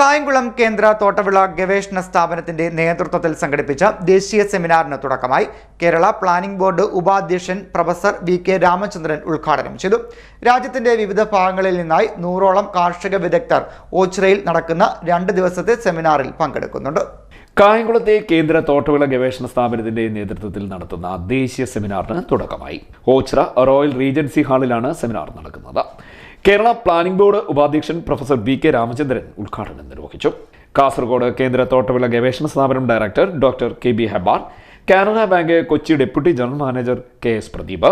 കായംകുളം കേന്ദ്ര തോട്ടവിള ഗവേഷണ സ്ഥാപനത്തിന്റെ നേതൃത്വത്തിൽ സംഘടിപ്പിച്ച ദേശീയ സെമിനാറിന് തുടക്കമായി കേരള പ്ലാനിംഗ് ബോർഡ് ഉപാധ്യക്ഷൻ പ്രൊഫസർ വി കെ രാമചന്ദ്രൻ ഉദ്ഘാടനം ചെയ്തു. രാജ്യത്തിന്റെ വിവിധ ഭാഗങ്ങളിൽ നിന്നായി നൂറോളം കാർഷിക വിദഗ്ധർ ഓച്ചിറയിൽ നടക്കുന്ന രണ്ട് ദിവസത്തെ സെമിനാറിൽ പങ്കെടുക്കുന്നുണ്ട്. കായംകുളത്തെ കേന്ദ്ര തോട്ടവിള ഗവേഷണ സ്ഥാപനത്തിന്റെ നേതൃത്വത്തിൽ നടത്തുന്ന ദേശീയ സെമിനാറിന് തുടക്കമായി. ഓച്ചിറ റോയൽ റീജൻസി ഹാളിലാണ് സെമിനാർ നടക്കുന്നത്. കേരള പ്ലാനിംഗ് ബോർഡ് ഉപാധ്യക്ഷൻ പ്രൊഫസർ ബി കെ രാമചന്ദ്രൻ ഉദ്ഘാടനം നിർവഹിച്ചു കാസർഗോഡ് കേന്ദ്ര തോട്ടവിള ഗവേഷണ സ്ഥാപനം director doctor K B Hebbar Canara bank Kochi deputy general manager K S Pradeep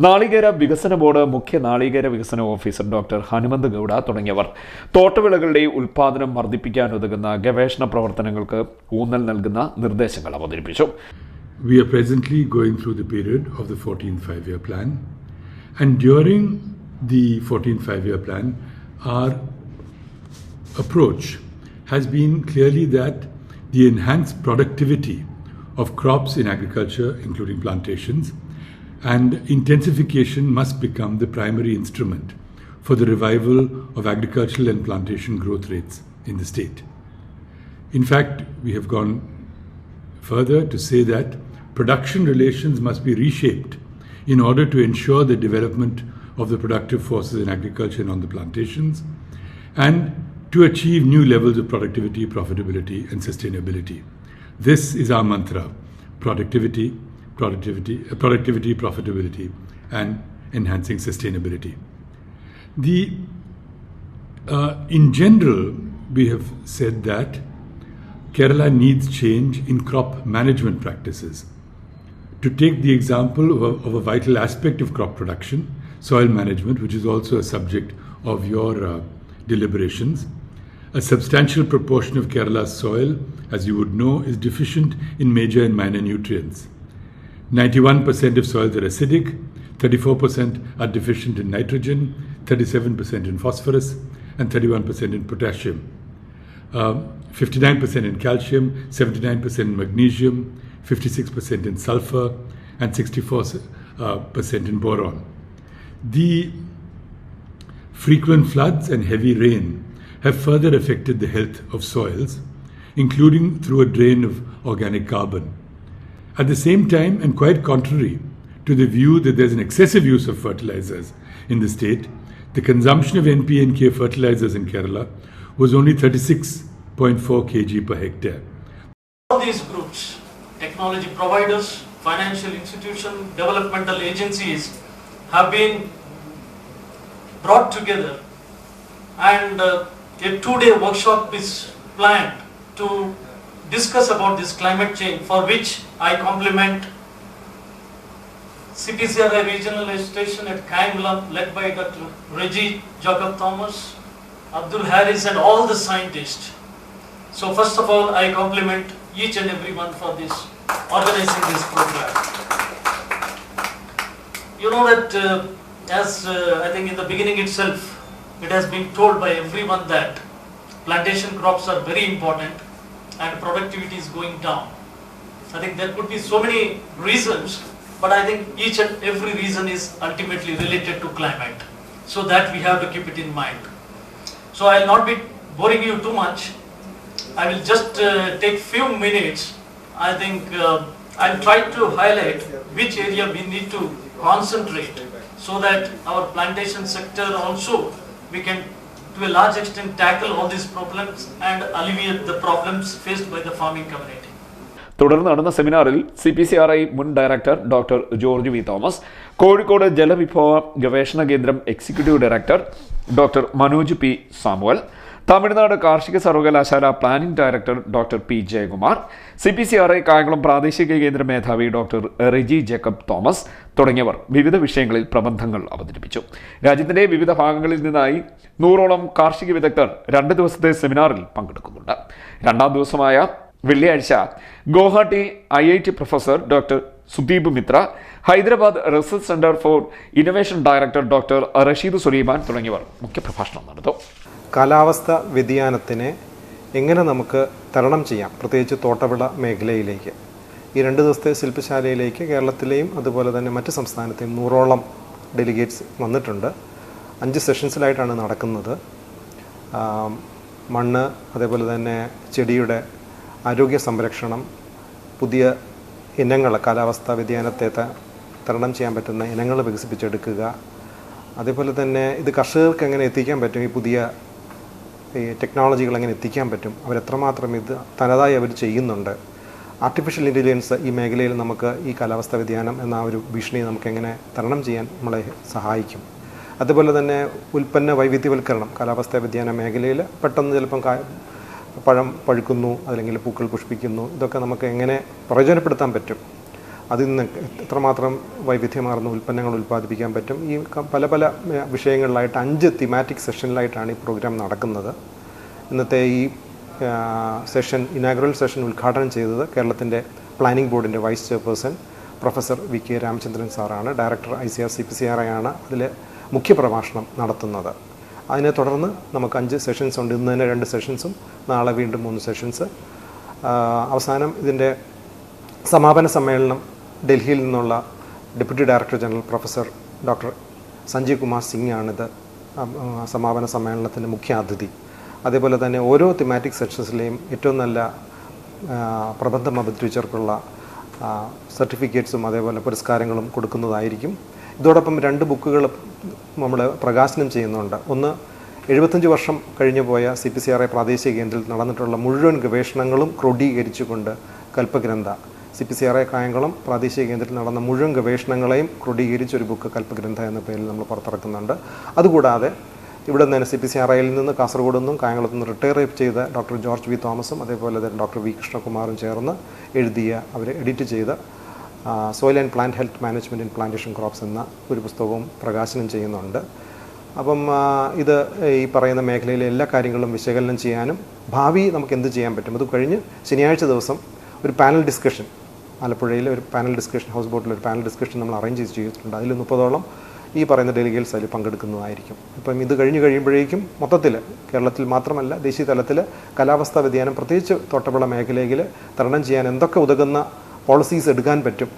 നാളികേര വികസന ബോർഡ് മുഖ്യ നാളികേര വികസന ഓഫീസർ ഡോക്ടർ ഹനുമന്ത് ഗൌഡ തുടങ്ങിയവർ തോട്ടവിളകളുടെ ഉൽപ്പാദനം വർദ്ധിപ്പിക്കാനുതകുന്ന ഗവേഷണ പ്രവർത്തനങ്ങൾക്ക് ഊന്നൽ നൽകുന്ന നിർദ്ദേശങ്ങൾ അവതരിപ്പിച്ചു We presently going through the period of the 14th five year plan. And during the 14th five year plan, our approach has been clearly that the enhanced productivity of crops in agriculture, including plantations, and intensification must become the primary instrument for the revival of agricultural and plantation growth rates in the state. In fact, we have gone further to say that production relations must be reshaped in order to ensure the development of the productive forces in agriculture and on the plantations, and to achieve new levels of productivity, profitability, and sustainability. This is our mantra productivity, productivity, uh, productivity, profitability, and enhancing sustainability. The, uh, in general, we have said that Kerala needs change in crop management practices. To take the example of a, of a vital aspect of crop production, soil management, which is also a subject of your uh, deliberations, a substantial proportion of Kerala's soil, as you would know, is deficient in major and minor nutrients. 91% of soils are acidic, 34% are deficient in nitrogen, 37% in phosphorus, and 31% in potassium. Um, 59% in calcium, 79% in magnesium, 56% in sulfur, and 64% uh, in boron. The frequent floods and heavy rain have further affected the health of soils, including through a drain of organic carbon. At the same time, and quite contrary to the view that there's an excessive use of fertilizers in the state, the consumption of NP and K fertilizers in Kerala was only 36.4 kg per hectare. All these groups, technology providers, financial institutions, developmental agencies have been brought together and uh, a two-day workshop is planned to discuss about this climate change for which I compliment CPCRI regional station at Kaingulam led by Dr. Reggie Jacob Thomas, Abdul Harris and all the scientists. So first of all, I compliment each and everyone for this, organizing this program. You know that uh, as uh, I think in the beginning itself, it has been told by everyone that plantation crops are very important and productivity is going down. I think there could be so many reasons, but I think each and every reason is ultimately related to climate. So that we have to keep it in mind. So I'll not be boring you too much. I will just uh, take few minutes. I think uh, I'll try to highlight which area we need to concentrate so that our plantation sector also we can to a large extent tackle all these problems and alleviate the problems faced by the farming community. തുടർന്ന് നടന്ന സെമിനാറിൽ C P C R I മുൻ director doctor George V Thomas Kozhikode ജലവിഭവ ഗവേഷണ കേന്ദ്രം executive director doctor Manoj P Samuel Tamil Nadu കാർഷിക സർവകലാശാല planning director doctor P Jayakumar C P C R I Kayamkulam പ്രാദേശിക കേന്ദ്ര മേധാവി ഡോക്ടർ റെജി ജേക്കബ് തോമസ് തുടങ്ങിയവർ വിവിധ വിഷയങ്ങളിൽ പ്രബന്ധങ്ങൾ അവതരിപ്പിച്ചു. രാജ്യത്തിന്റെ വിവിധ ഭാഗങ്ങളിൽ നിന്നായി നൂറോളം കാർഷിക വിദഗ്ധർ രണ്ട് ദിവസത്തെ സെമിനാറിൽ പങ്കെടുക്കുന്നുണ്ട്. രണ്ടാം ദിവസമായ വെള്ളിയാഴ്ച Guwahati I I T professor doctor Sudeep Mitra Hyderabad research centre for innovation director doctor Rasheed Sulaiman തുടങ്ങിയവർ മുഖ്യപ്രഭാഷണം നടത്തും. കാലാവസ്ഥ വ്യതിയാനത്തിനെ എങ്ങനെ നമുക്ക് തരണം ചെയ്യാം? പ്രത്യേകിച്ച് തോട്ടവിള മേഖലയിലേക്ക്. ഈ രണ്ട് ദിവസത്തെ ശില്പശാലയിലേക്ക് കേരളത്തിലെയും അതുപോലെ തന്നെ മറ്റ് സംസ്ഥാനത്തെയും നൂറോളം ഡെലിഗേറ്റ്സ് വന്നിട്ടുണ്ട്. അഞ്ച് സെഷൻസിലായിട്ടാണ് നടക്കുന്നത്. മണ്ണ് അതേപോലെ തന്നെ ചെടിയുടെ ആരോഗ്യ സംരക്ഷണം പുതിയ ഇനങ്ങൾ കാലാവസ്ഥാ വ്യതിയാനത്തെ തരണം ചെയ്യാൻ പറ്റുന്ന ഇനങ്ങൾ വികസിപ്പിച്ചെടുക്കുക. അതേപോലെ തന്നെ ഇത് കർഷകർക്ക് എങ്ങനെ എത്തിക്കാൻ പറ്റും? ഈ പുതിയ ഈ ടെക്നോളജികൾ എങ്ങനെ എത്തിക്കാൻ പറ്റും? അവരെത്രമാത്രം ഇത് തനതായി അവർ ചെയ്യുന്നുണ്ട്? ആർട്ടിഫിഷ്യൽ ഇന്റലിജൻസ് ഈ മേഖലയിൽ നമുക്ക് ഈ കാലാവസ്ഥാ വ്യതിയാനം എന്ന ഒരു ഭീഷണിയെ നമുക്ക് എങ്ങനെ തരണം ചെയ്യാൻ നമ്മളെ സഹായിക്കും? അതുപോലെ തന്നെ ഉൽപ്പന്ന വൈവിധ്യവൽക്കരണം കാലാവസ്ഥാ വ്യതിയാന മേഖലയിൽ പെട്ടെന്ന് ചിലപ്പം പഴം പഴുക്കുന്നു അല്ലെങ്കിൽ പൂക്കൾ പുഷ്പിക്കുന്നു ഇതൊക്കെ നമുക്ക് എങ്ങനെ പ്രയോജനപ്പെടുത്താൻ പറ്റും? അതിൽ നിന്ന് എത്രമാത്രം വൈവിധ്യമാർന്ന ഉൽപ്പന്നങ്ങൾ ഉൽപ്പാദിപ്പിക്കാൻ പറ്റും? ഈ പല പല വിഷയങ്ങളിലായിട്ട് അഞ്ച് തിമാറ്റിക് സെഷനിലായിട്ടാണ് ഈ പ്രോഗ്രാം നടക്കുന്നത്. ഇന്നത്തെ ഈ സെഷൻ ഇനാഗുറൽ സെഷൻ ഉദ്ഘാടനം ചെയ്തത് കേരളത്തിന്റെ പ്ലാനിംഗ് ബോർഡിന്റെ vice chairperson professor V K Ramachandran സാറാണ്. Director I C R C P C R ആണ് അതിൽ മുഖ്യപ്രഭാഷണം നടത്തുന്നത്. അതിനെ തുടർന്ന് നമുക്ക് അഞ്ച് സെഷൻസ് ഉണ്ട്. ഇന്ന് തന്നെ രണ്ട് സെഷൻസും നാളെ വീണ്ടും മൂന്ന് സെഷൻസ് അവസാനം ഇതിന്റെ സമാപന സമ്മേളനം ഡൽഹിയിൽ നിന്നുള്ള deputy director general professor doctor Sanjeev Kumar Singh ആണിത് സമാപന സമ്മേളനത്തിന്റെ മുഖ്യ അതിഥി അതേപോലെ തന്നെ ഓരോ തിമാറ്റിക് സെക്ഷൻസിലെയും ഏറ്റവും നല്ല പ്രബന്ധം അവതരിച്ചവർക്കുള്ള സർട്ടിഫിക്കറ്റ്സും അതേപോലെ പുരസ്കാരങ്ങളും കൊടുക്കുന്നതായിരിക്കും. ഇതോടൊപ്പം രണ്ട് ബുക്കുകൾ നമ്മൾ പ്രകാശനം ചെയ്യുന്നുണ്ട്. ഒന്ന് എഴുപത്തഞ്ച് വർഷം കഴിഞ്ഞു പോയ സി പി സി ആർ പ്രാദേശിക കേന്ദ്രത്തിൽ നടന്നിട്ടുള്ള മുഴുവൻ ഗവേഷണങ്ങളും ക്രോഡീകരിച്ചുകൊണ്ട് Kalpagrantha. C P C R I Kayamkulam പ്രാദേശിക കേന്ദ്രത്തിൽ നടന്ന മുഴുവൻ ഗവേഷണങ്ങളെയും ക്രോഡീകരിച്ച ഒരു ബുക്ക് കൽപ്പഗ്രന്ഥ എന്ന പേരിൽ നമ്മൾ പുറത്തിറക്കുന്നുണ്ട്. അതുകൂടാതെ ഇവിടെ നിന്ന് സി പി സി ആർ ഐയിൽ നിന്ന് കാസർഗോഡ് നിന്നും കായംകുളത്ത് നിന്ന് റിട്ടയർ ചെയ്ത ഡോക്ടർ ജോർജ് വി തോമസും അതേപോലെ തന്നെ ഡോക്ടർ വി കൃഷ്ണകുമാറും ചേർന്ന് എഴുതിയ അവർ എഡിറ്റ് ചെയ്ത soil and plant health management in plantation crops എന്ന ഒരു പുസ്തകവും പ്രകാശനം ചെയ്യുന്നുണ്ട്. അപ്പം ഇത് ഈ പറയുന്ന മേഖലയിലെ എല്ലാ കാര്യങ്ങളും വിശകലനം ചെയ്യാനും ഭാവി നമുക്ക് എന്ത് ചെയ്യാൻ പറ്റും? അത് കഴിഞ്ഞ് ശനിയാഴ്ച ദിവസം ഒരു പാനൽ ഡിസ്കഷൻ ആലപ്പുഴയിൽ ഒരു പാനൽ ഡിസ്കഷൻ ഹൗസ് ബോട്ടിൽ ഒരു പാനൽ ഡിസ്കഷൻ നമ്മൾ അറേഞ്ച് ചെയ്തിട്ടുണ്ട്. അതിൽ മുപ്പതോളം ഈ പറയുന്ന ഡെലിഗേറ്റ്സ് അതിൽ പങ്കെടുക്കുന്നതായിരിക്കും. ഇപ്പം ഇത് കഴിഞ്ഞ് കഴിയുമ്പോഴേക്കും മൊത്തത്തിൽ കേരളത്തിൽ മാത്രമല്ല ദേശീയ തലത്തിൽ കാലാവസ്ഥാ വ്യതിയാനം പ്രത്യേകിച്ച് തോട്ടവിള മേഖലയിൽ തരണം ചെയ്യാൻ എന്തൊക്കെ ഉതകുന്ന പോളിസീസ് എടുക്കാൻ പറ്റും?